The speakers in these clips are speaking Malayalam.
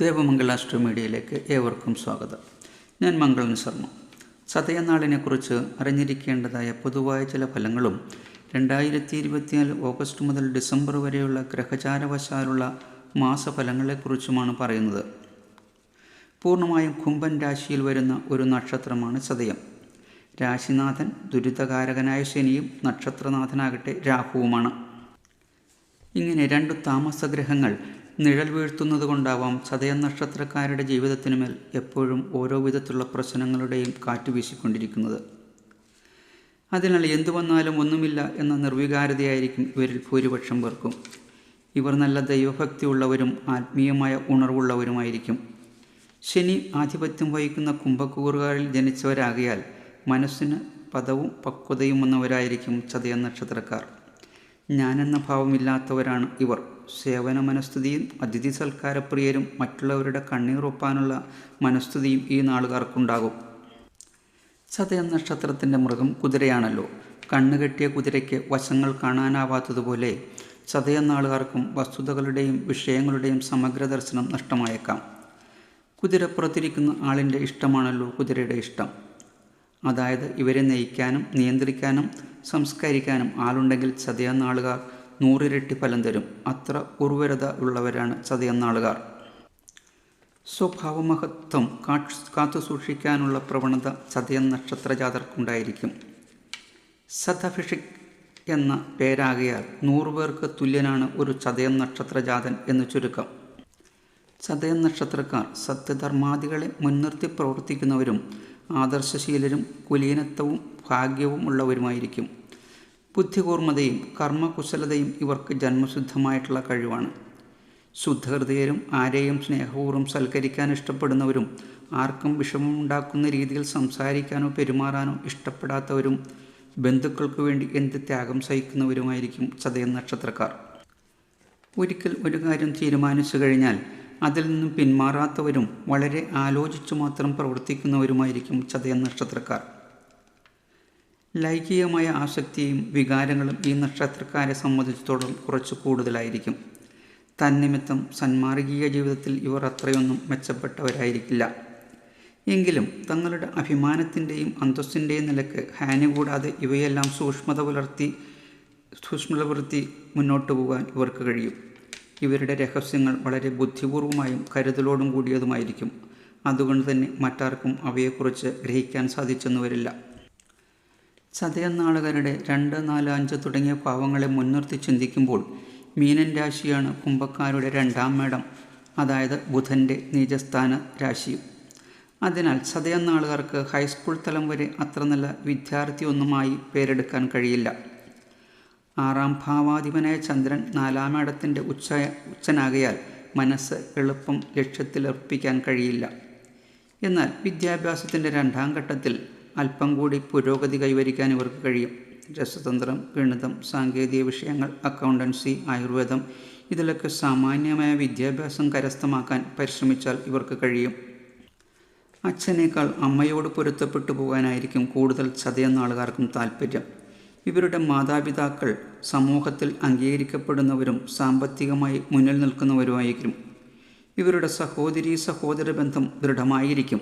ദേവമംഗള അസ്ട്രോ മീഡിയയിലേക്ക് ഏവർക്കും സ്വാഗതം. ഞാൻ മംഗളൻ ശർമ്മ. ചതയനാളിനെക്കുറിച്ച് അറിഞ്ഞിരിക്കേണ്ടതായ പൊതുവായ ചില ഫലങ്ങളും രണ്ടായിരത്തി ഇരുപത്തിനാല് ഓഗസ്റ്റ് മുതൽ ഡിസംബർ വരെയുള്ള ഗ്രഹചാരവശാലുള്ള മാസഫലങ്ങളെക്കുറിച്ചുമാണ് പറയുന്നത്. പൂർണമായും കുംഭൻ രാശിയിൽ വരുന്ന ഒരു നക്ഷത്രമാണ് ചതയം രാശിനാഥൻ ദുരിതകാരകനായ ശനിയും നക്ഷത്രനാഥനാകട്ടെ രാഹുവുമാണ്. ഇങ്ങനെ രണ്ട് താമസഗ്രഹങ്ങൾ നിഴൽ വീഴ്ത്തുന്നത് കൊണ്ടാവാം ചതയ നക്ഷത്രക്കാരുടെ ജീവിതത്തിനുമേൽ എപ്പോഴും ഓരോ വിധത്തിലുള്ള പ്രശ്നങ്ങളുടെയും കാറ്റ് വീശിക്കൊണ്ടിരിക്കുന്നത്. അതിനാൽ എന്തു വന്നാലും ഒന്നുമില്ല എന്ന നിർവികാരതയായിരിക്കും ഇവരിൽ ഭൂരിപക്ഷം പേർക്കും. ഇവർ നല്ല ദൈവഭക്തിയുള്ളവരും ആത്മീയമായ ഉണർവുള്ളവരുമായിരിക്കും. ശനി ആധിപത്യം വഹിക്കുന്ന കുംഭക്കൂറുകാരിൽ ജനിച്ചവരാകിയാൽ മനസ്സിന് പദവും പക്വതയും വന്നവരായിരിക്കും ചതയ നക്ഷത്രക്കാർ. ഞാനെന്ന ഭാവമില്ലാത്തവരാണ് ഇവർ. സേവന മനസ്ഥിതിയും അതിഥി സൽക്കാരപ്രിയരും മറ്റുള്ളവരുടെ കണ്ണീറൊപ്പാനുള്ള മനസ്ഥിതിയും ഈ നാളുകാർക്കുണ്ടാകും. ചതയ നക്ഷത്രത്തിന്റെ മൃഗം കുതിരയാണല്ലോ. കണ്ണുകെട്ടിയ കുതിരയ്ക്ക് വശങ്ങൾ കാണാനാവാത്തതുപോലെ ചതയ നാളുകാർക്കും വസ്തുതകളുടെയും വിഷയങ്ങളുടെയും സമഗ്ര ദർശനം നഷ്ടമായേക്കാം. കുതിര കുതിരപ്പുറത്തിരിക്കുന്ന ആളിന്റെ ഇഷ്ടമാണല്ലോ കുതിരയുടെ ഇഷ്ടം. അതായത് ഇവരെ നയിക്കാനും നിയന്ത്രിക്കാനും സംസ്കരിക്കാനും ആളുണ്ടെങ്കിൽ ചതയനാളുകാർ നൂറിരട്ടി ഫലം തരും. അത്ര ഉർവരത ഉള്ളവരാണ് ചതയനാളുകാർ സ്വഭാവമഹത്വം കാത്തു സൂക്ഷിക്കാനുള്ള പ്രവണത ചതയൻ നക്ഷത്ര ജാതർക്കുണ്ടായിരിക്കും സതഭിഷിക് എന്ന പേരാകയാൽ നൂറുപേർക്ക് തുല്യനാണ് ഒരു ചതയൻ നക്ഷത്ര ജാതൻ എന്ന് ചുരുക്കം. ചതയൻ നക്ഷത്രക്കാർ സത്യധർമാദികളെ മുൻനിർത്തി പ്രവർത്തിക്കുന്നവരും ആദർശശീലരും കുലീനത്വവും ഭാഗ്യവും ഉള്ളവരുമായിരിക്കും. ബുദ്ധികൂർമ്മതയും കർമ്മകുശലതയും ഇവർക്ക് ജന്മസിദ്ധമായിട്ടുള്ള കഴിവാണ്. ശുദ്ധഹൃദയരും ആരെയും സ്നേഹപൂർവം സൽക്കരിക്കാൻ ഇഷ്ടപ്പെടുന്നവരും ആർക്കും വിഷമമുണ്ടാക്കുന്ന രീതിയിൽ സംസാരിക്കാനോ പെരുമാറാനോ ഇഷ്ടപ്പെടാത്തവരും ബന്ധുക്കൾക്ക് വേണ്ടി എന്ത് ത്യാഗം സഹിക്കുന്നവരുമായിരിക്കും ചതയം നക്ഷത്രക്കാർ. ഒരിക്കൽ ഒരു കാര്യം തീരുമാനിച്ചു കഴിഞ്ഞാൽ അതിൽ നിന്നും പിന്മാറാത്തവരും വളരെ ആലോചിച്ചു മാത്രം പ്രവർത്തിക്കുന്നവരുമായിരിക്കും ചതയ നക്ഷത്രക്കാർ. ലൈംഗികമായ ആസക്തിയും വികാരങ്ങളും ഈ നക്ഷത്രക്കാരെ സംബന്ധിച്ചിടത്തോളം കുറച്ച് കൂടുതലായിരിക്കും. തന്നിമിത്തം സന്മാർഗീയ ജീവിതത്തിൽ ഇവർ അത്രയൊന്നും മെച്ചപ്പെട്ടവരായിരിക്കില്ല. എങ്കിലും തങ്ങളുടെ അഭിമാനത്തിന്റെയും അന്തസ്സിന്റെയും നിലയ്ക്ക് ഹാനി കൂടാതെ ഇവയെല്ലാം സൂക്ഷ്മത പുലർത്തി സൂക്ഷ്മത പുലർത്തി മുന്നോട്ട് പോകാൻ ഇവർക്ക് കഴിയും. ഇവരുടെ രഹസ്യങ്ങൾ വളരെ ബുദ്ധിപൂർവമായും കരുതലോടും കൂടിയതുമായിരിക്കും. അതുകൊണ്ട് തന്നെ മറ്റാർക്കും അവയെക്കുറിച്ച് ഗ്രഹിക്കാൻ സാധിച്ചെന്നു വരില്ല ചതയനാളുകാരുടെ രണ്ട് നാല് അഞ്ച് തുടങ്ങിയ പാവങ്ങളെ മുൻനിർത്തി ചിന്തിക്കുമ്പോൾ മീനൻ രാശിയാണ് കുംഭക്കാരുടെ രണ്ടാം മേടം അതായത് ബുധന്റെ നീചസ്ഥാന രാശിയും അതിനാൽ ചതയനാളുകാർക്ക് ഹൈസ്കൂൾ തലം വരെ അത്ര നല്ല വിദ്യാർത്ഥിയൊന്നുമായി പേരെടുക്കാൻ കഴിയില്ല. ആറാം ഭാവാധിപനായ ചന്ദ്രൻ നാലാം ഇടത്തിന്റെ ഉച്ച ഉച്ചനാകയാൽ മനസ്സ് എളുപ്പം ലക്ഷ്യത്തിലർപ്പിക്കാൻ കഴിയില്ല. എന്നാൽ വിദ്യാഭ്യാസത്തിന്റെ രണ്ടാം ഘട്ടത്തിൽ അല്പം കൂടി പുരോഗതി കൈവരിക്കാൻ ഇവർക്ക് കഴിയും. രസതന്ത്രം ഗണിതം സാങ്കേതിക വിഷയങ്ങൾ അക്കൗണ്ടൻസി ആയുർവേദം ഇതിലൊക്കെ സാമാന്യമായ വിദ്യാഭ്യാസം കരസ്ഥമാക്കാൻ പരിശ്രമിച്ചാൽ ഇവർക്ക് കഴിയും. അച്ഛനേക്കാൾ അമ്മയോട് പൊരുത്തപ്പെട്ടു പോകാനായിരിക്കും കൂടുതൽ ചതയെന്ന ആളുകാർക്കും താല്പര്യം ഇവരുടെ മാതാപിതാക്കൾ സമൂഹത്തിൽ അംഗീകരിക്കപ്പെടുന്നവരും സാമ്പത്തികമായി മുന്നിൽ നിൽക്കുന്നവരുമായിരിക്കും. ഇവരുടെ സഹോദരി സഹോദര ബന്ധം ദൃഢമായിരിക്കും.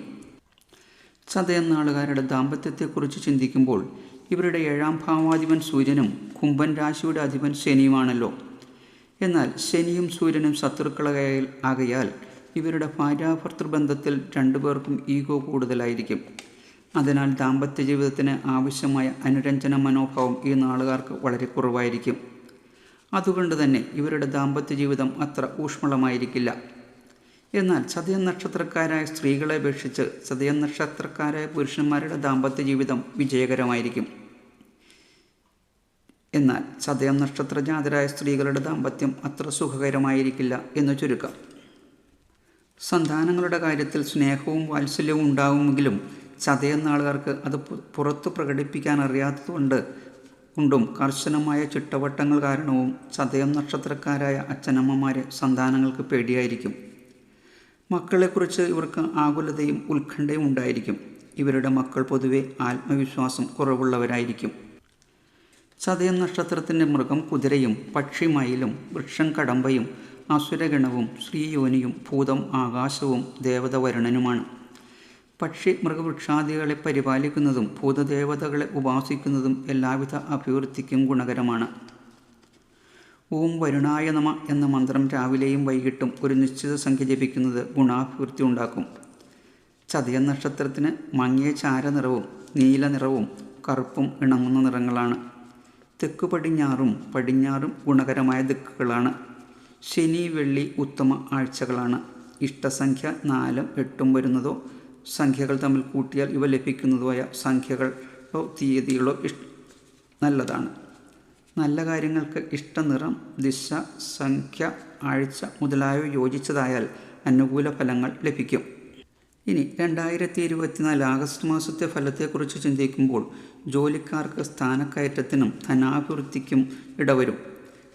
ചതയെന്ന ആളുകാരുടെ ദാമ്പത്യത്തെക്കുറിച്ച് ചിന്തിക്കുമ്പോൾ ഇവരുടെ ഏഴാം ഭാവാധിപൻ സൂര്യനും കുംഭൻ രാശിയുടെ അധിപൻ ശനിയുമാണല്ലോ. എന്നാൽ ശനിയും സൂര്യനും ശത്രുക്കളായ ആകയാൽ ഇവരുടെ ഭാര്യാഭർത്തൃബന്ധത്തിൽ രണ്ടുപേർക്കും ഈഗോ കൂടുതലായിരിക്കും. അതിനാൽ ദാമ്പത്യ ജീവിതത്തിന് ആവശ്യമായ അനുരഞ്ജന മനോഭാവം ഈ നാളുകാർക്ക് വളരെ കുറവായിരിക്കും. അതുകൊണ്ട് തന്നെ ഇവരുടെ ദാമ്പത്യ ജീവിതം അത്ര ഊഷ്മളമായിരിക്കില്ല. എന്നാൽ ചതയ നക്ഷത്രക്കാരായ സ്ത്രീകളെ അപേക്ഷിച്ച് ചതയ നക്ഷത്രക്കാരായ പുരുഷന്മാരുടെ ദാമ്പത്യ ജീവിതം വിജയകരമായിരിക്കും. എന്നാൽ ചതയം നക്ഷത്രജാതരായ സ്ത്രീകളുടെ ദാമ്പത്യം അത്ര സുഖകരമായിരിക്കില്ല എന്ന് ചുരുക്കം. സന്താനങ്ങളുടെ കാര്യത്തിൽ സ്നേഹവും വാത്സല്യവും ഉണ്ടാവുമെങ്കിലും ചതയെന്നാളുകാർക്ക് അത് പുറത്തു പ്രകടിപ്പിക്കാൻ അറിയാത്തതുകൊണ്ട് കൊണ്ടും കർശനമായ ചിട്ടവട്ടങ്ങൾ കാരണവും ചതയം നക്ഷത്രക്കാരായ അച്ഛനമ്മമാരെ സന്താനങ്ങൾക്ക് പേടിയായിരിക്കും. മക്കളെക്കുറിച്ച് ഇവർക്ക് ആകുലതയും ഉത്കണ്ഠയും ഉണ്ടായിരിക്കും. ഇവരുടെ മക്കൾ പൊതുവെ ആത്മവിശ്വാസം കുറവുള്ളവരായിരിക്കും. ചതയം നക്ഷത്രത്തിന്റെ മൃഗം കുതിരയും പക്ഷിമയിലും വൃക്ഷം കടമ്പയും അസുരഗണവും ശ്രീയോനിയും ഭൂതം ആകാശവും ദേവത വരുണനുമാണ് പക്ഷി മൃഗവൃക്ഷാദികളെ പരിപാലിക്കുന്നതും ഭൂതദേവതകളെ ഉപാസിക്കുന്നതും എല്ലാവിധ അഭിവൃദ്ധിക്കും ഗുണകരമാണ്. ഓം വരുണായ നമ എന്ന മന്ത്രം രാവിലെയും വൈകിട്ടും ഒരു നിശ്ചിത സംഖ്യ ജപിക്കുന്നത് ഗുണാഭിവൃദ്ധി ഉണ്ടാക്കും. ചതയ നക്ഷത്രത്തിന് മങ്ങിയ ചാര നിറവും നീല നിറവും കറുപ്പും ഇണങ്ങുന്ന നിറങ്ങളാണ്. തെക്ക് പടിഞ്ഞാറും പടിഞ്ഞാറും ഗുണകരമായ ദിക്കുകളാണ്. ശനി വെള്ളി ഉത്തമ ആഴ്ചകളാണ്. ഇഷ്ടസംഖ്യ നാലും എട്ടും വരുന്നതോ സംഖ്യകൾ തമ്മിൽ കൂട്ടിയാൽ ഇവ ലഭിക്കുന്നതുമായ സംഖ്യകളോ തീയതികളോ ഇഷ് നല്ലതാണ്. നല്ല കാര്യങ്ങൾക്ക് ഇഷ്ടനിറം ദിശ സംഖ്യ ആഴ്ച മുതലായവ യോജിച്ചതായാൽ അനുകൂല ഫലങ്ങൾ ലഭിക്കും. ഇനി രണ്ടായിരത്തി ഇരുപത്തിനാല് ആഗസ്റ്റ് മാസത്തെ ഫലത്തെക്കുറിച്ച് ചിന്തിക്കുമ്പോൾ ജോലിക്കാർക്ക് സ്ഥാനക്കയറ്റത്തിനും ധനാഭിവൃദ്ധിക്കും ഇടവരും.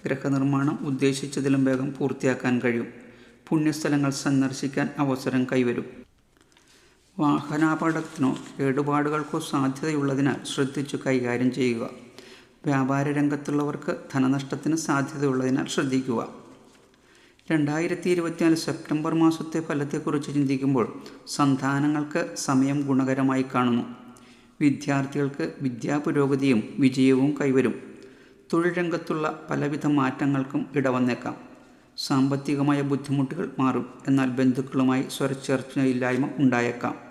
ഗ്രഹനിർമ്മാണം ഉദ്ദേശിച്ചതിലും വേഗം പൂർത്തിയാക്കാൻ കഴിയും. പുണ്യസ്ഥലങ്ങൾ സന്ദർശിക്കാൻ അവസരം കൈവരും. വാഹനാപകടത്തിനോ കേടുപാടുകൾക്കോ സാധ്യതയുള്ളതിനാൽ ശ്രദ്ധിച്ചു കൈകാര്യം ചെയ്യുക. വ്യാപാര രംഗത്തുള്ളവർക്ക് ധനനഷ്ടത്തിന് സാധ്യതയുള്ളതിനാൽ ശ്രദ്ധിക്കുക. രണ്ടായിരത്തി ഇരുപത്തിനാല് സെപ്റ്റംബർ മാസത്തെ ഫലത്തെക്കുറിച്ച് ചിന്തിക്കുമ്പോൾ സന്താനങ്ങൾക്ക് സമയം ഗുണകരമായി കാണുന്നു. വിദ്യാർത്ഥികൾക്ക് വിദ്യാപുരോഗതിയും വിജയവും കൈവരും. തൊഴിൽ രംഗത്തുള്ള പലവിധ മാറ്റങ്ങൾക്കും ഇടവന്നേക്കാം. സാമ്പത്തികമായ ബുദ്ധിമുട്ടുകൾ മാറും. എന്നാൽ ബന്ധുക്കളുമായി സ്വരച്ചേർച്ചയില്ലായ്മ ഉണ്ടായേക്കാം.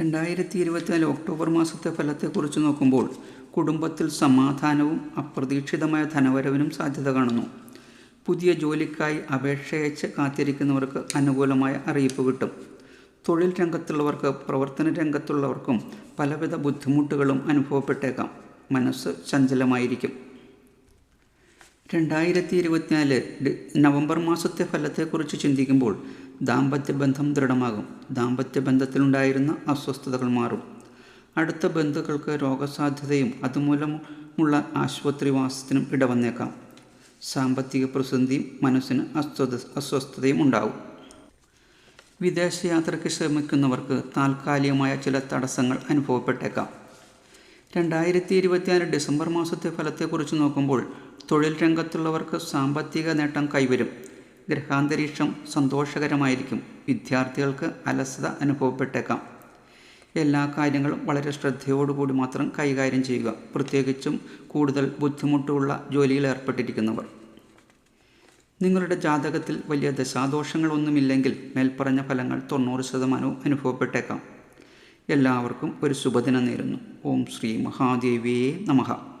രണ്ടായിരത്തി ഇരുപത്തിനാല് ഒക്ടോബർ മാസത്തെ ഫലത്തെക്കുറിച്ച് നോക്കുമ്പോൾ കുടുംബത്തിൽ സമാധാനവും അപ്രതീക്ഷിതമായ ധനവരവിനും സാധ്യത കാണുന്നു. പുതിയ ജോലിക്കായി അപേക്ഷയച്ച് കാത്തിരിക്കുന്നവർക്ക് അനുകൂലമായ അറിയിപ്പ് കിട്ടും. തൊഴിൽ രംഗത്തുള്ളവർക്ക് പ്രവർത്തന രംഗത്തുള്ളവർക്കും പലവിധ ബുദ്ധിമുട്ടുകളും അനുഭവപ്പെട്ടേക്കാം. മനസ്സ് ചഞ്ചലമായിരിക്കും. രണ്ടായിരത്തി ഇരുപത്തിനാല് നവംബർ മാസത്തെ ഫലത്തെക്കുറിച്ച് ചിന്തിക്കുമ്പോൾ ദാമ്പത്യ ബന്ധം ദൃഢമാകും. ദാമ്പത്യ ബന്ധത്തിലുണ്ടായിരുന്ന അസ്വസ്ഥതകൾ മാറും. അടുത്ത ബന്ധുക്കൾക്ക് രോഗസാധ്യതയും അതുമൂലമുള്ള ആശുപത്രിവാസത്തിനും ഇടവന്നേക്കാം. സാമ്പത്തിക പ്രതിസന്ധിയും മനസ്സിന് അസ്വസ്ഥ അസ്വസ്ഥതയും ഉണ്ടാവും വിദേശയാത്രയ്ക്ക് ശ്രമിക്കുന്നവർക്ക് താൽക്കാലികമായ ചില തടസ്സങ്ങൾ അനുഭവപ്പെട്ടേക്കാം. രണ്ടായിരത്തി ഇരുപത്തിയാറ് ഡിസംബർ മാസത്തെ ഫലത്തെക്കുറിച്ച് നോക്കുമ്പോൾ തൊഴിൽ രംഗത്തുള്ളവർക്ക് സാമ്പത്തിക നേട്ടം കൈവരും. ഗ്രഹാന്തരീക്ഷം സന്തോഷകരമായിരിക്കും. വിദ്യാർത്ഥികൾക്ക് അലസത അനുഭവപ്പെട്ടേക്കാം. എല്ലാ കാര്യങ്ങളും വളരെ ശ്രദ്ധയോടുകൂടി മാത്രം കൈകാര്യം ചെയ്യുക. പ്രത്യേകിച്ചും കൂടുതൽ ബുദ്ധിമുട്ടുള്ള ജോലിയിൽ ഏർപ്പെട്ടിരിക്കുന്നവർ. നിങ്ങളുടെ ജാതകത്തിൽ വലിയ ദശാദോഷങ്ങളൊന്നുമില്ലെങ്കിൽ മേൽപ്പറഞ്ഞ ഫലങ്ങൾ തൊണ്ണൂറ് ശതമാനവും അനുഭവപ്പെട്ടേക്കാം. എല്ലാവർക്കും ഒരു ശുഭദിനം നേരുന്നു. ഓം ശ്രീ മഹാദേവിയേ നമഃ.